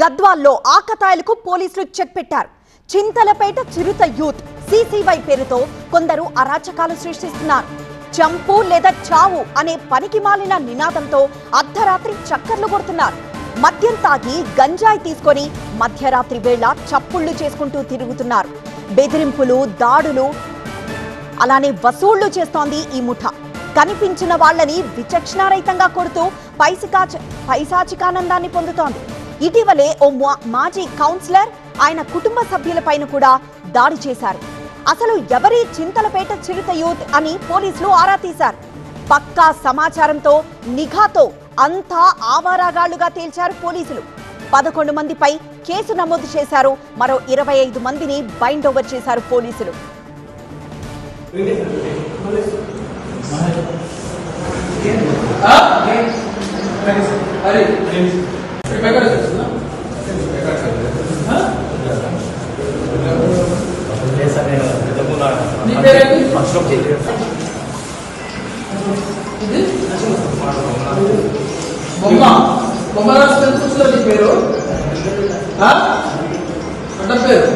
గద్వాల్లో ఆకతాయిలకు పోలీసులు చెక్ పెట్టారు. చింతలపేట చిరుత యూత్ సీసీవై పేరుతో కొందరు అరాచకాలు సృష్టిస్తున్నారు. చంపు లేదా చావు అనే పనికి మాలిన నినాదంతో అర్ధరాత్రి చక్కర్లు కొడుతున్నారు. మద్యం తాగి గంజాయి తీసుకొని మధ్యరాత్రి వేళ చప్పుళ్ళు చేసుకుంటూ తిరుగుతున్నారు. బెదిరింపులు దాడులు అలానే వసూళ్ళు చేస్తోంది ఈ ముఠ. కనిపించిన వాళ్ళని విచక్షణారహితంగా కొడుతూ పైసికాచ పైశాచికానందాన్ని పొందుతోంది. ఇటీవలే ఓ మాజీ కౌన్సిలర్ ఆయన కుటుంబ సభ్యులపైన కూడా దాడి చేశారు. అసలు ఎవరి చింతలపేట చిరుత యూత్ అని పోలీసులు ఆరా తీశారు. పక్కా సమాచారంతో నిఘాతో అంతా ఆవారాగాళ్ళుగా తేల్చారు పోలీసులు. పదకొండు మందిపై కేసు నమోదు చేశారు. మరో ఇరవై ఐదు మందిని బైండ్ ఓవర్ చేశారు పోలీసులు. బొమ్మ బొమ్మ రాసుకొని చూసుకో నీ పేరు ఆ? పేరు